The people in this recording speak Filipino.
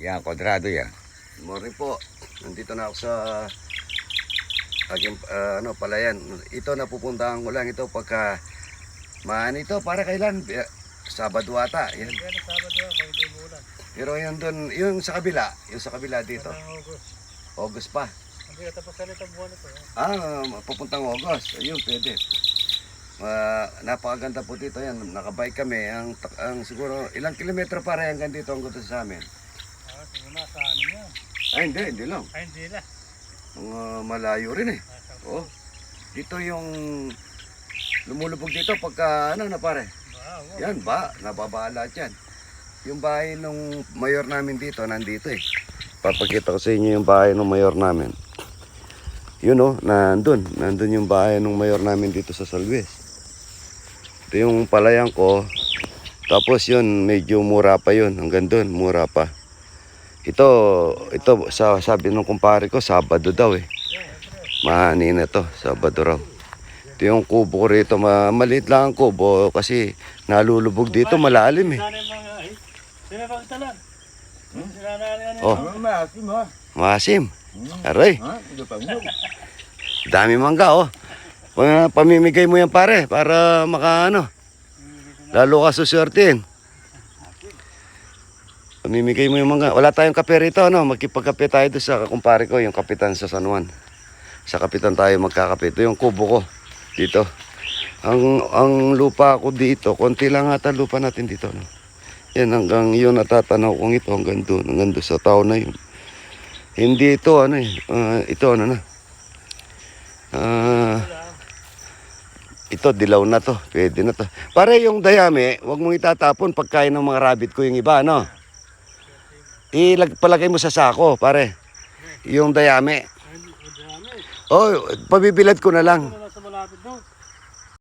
Yan, kwadrado yan. Good morning po. Nandito na ako sa aking ah, ano, palayan. Ito napupuntahan ko lang ito pagka maan ito para kailan? Sabado ata. Yan. Yan Sabado umulan. Pero yan doon, yung sa kabila, yung sa kabila dito. August. August pa. Hindi tapos salita ang buwan ito. eh. Ah, papuntang August. Ayun, pwede. Ah, napakaganda po dito yan. Nakabike kami. Ang, ang siguro, ilang kilometro para hanggang dito ang gusto sa amin. Ah, siguro na sa ano niya. Ay, hindi, hindi lang. Ay, hindi na. Mga malayo rin eh. Nasa Oo. Dito yung lumulubog dito pagka ano na pare. Wow. Yan ba, nababala dyan. Yung bahay nung mayor namin dito, nandito eh. Papakita ko sa inyo yung bahay ng mayor namin. Yun oh, nandun. Nandun yung bahay ng mayor namin dito sa Salves. Ito yung palayan ko. Tapos yun, medyo mura pa yun. Hanggang dun, mura pa. Ito, ito, sa, sabi ng kumpare ko, Sabado daw eh. Mahani na to, Sabado raw. Ito yung kubo ko rito, ma maliit lang ang kubo kasi nalulubog dito, malalim eh. Oh, masim. Aray, dami mangga oh. Pa- Pamimigay mo yan pare para maka ano. Lalo ka susuertin. Pamimigay mo yung mangga. Wala tayong kape rito no. Magkipagkape tayo doon sa kumpare ko, yung kapitan sa San Juan. Sa kapitan tayo magkakape. Ito yung kubo ko dito. Ang ang lupa ko dito, konti lang ata lupa natin dito no. Yan hanggang yun natatanaw kong ito hanggang doon, hanggang doon sa tao na yun. Hindi ito ano eh, ah, ito ano na. Ah, ito dilaw na to, pwede na to. Pare yung dayami, wag mong itatapon pagkain ng mga rabbit ko yung iba, no? Ilag palagay mo sa sako, pare. Yung dayami. Oh, pabibilad ko na lang.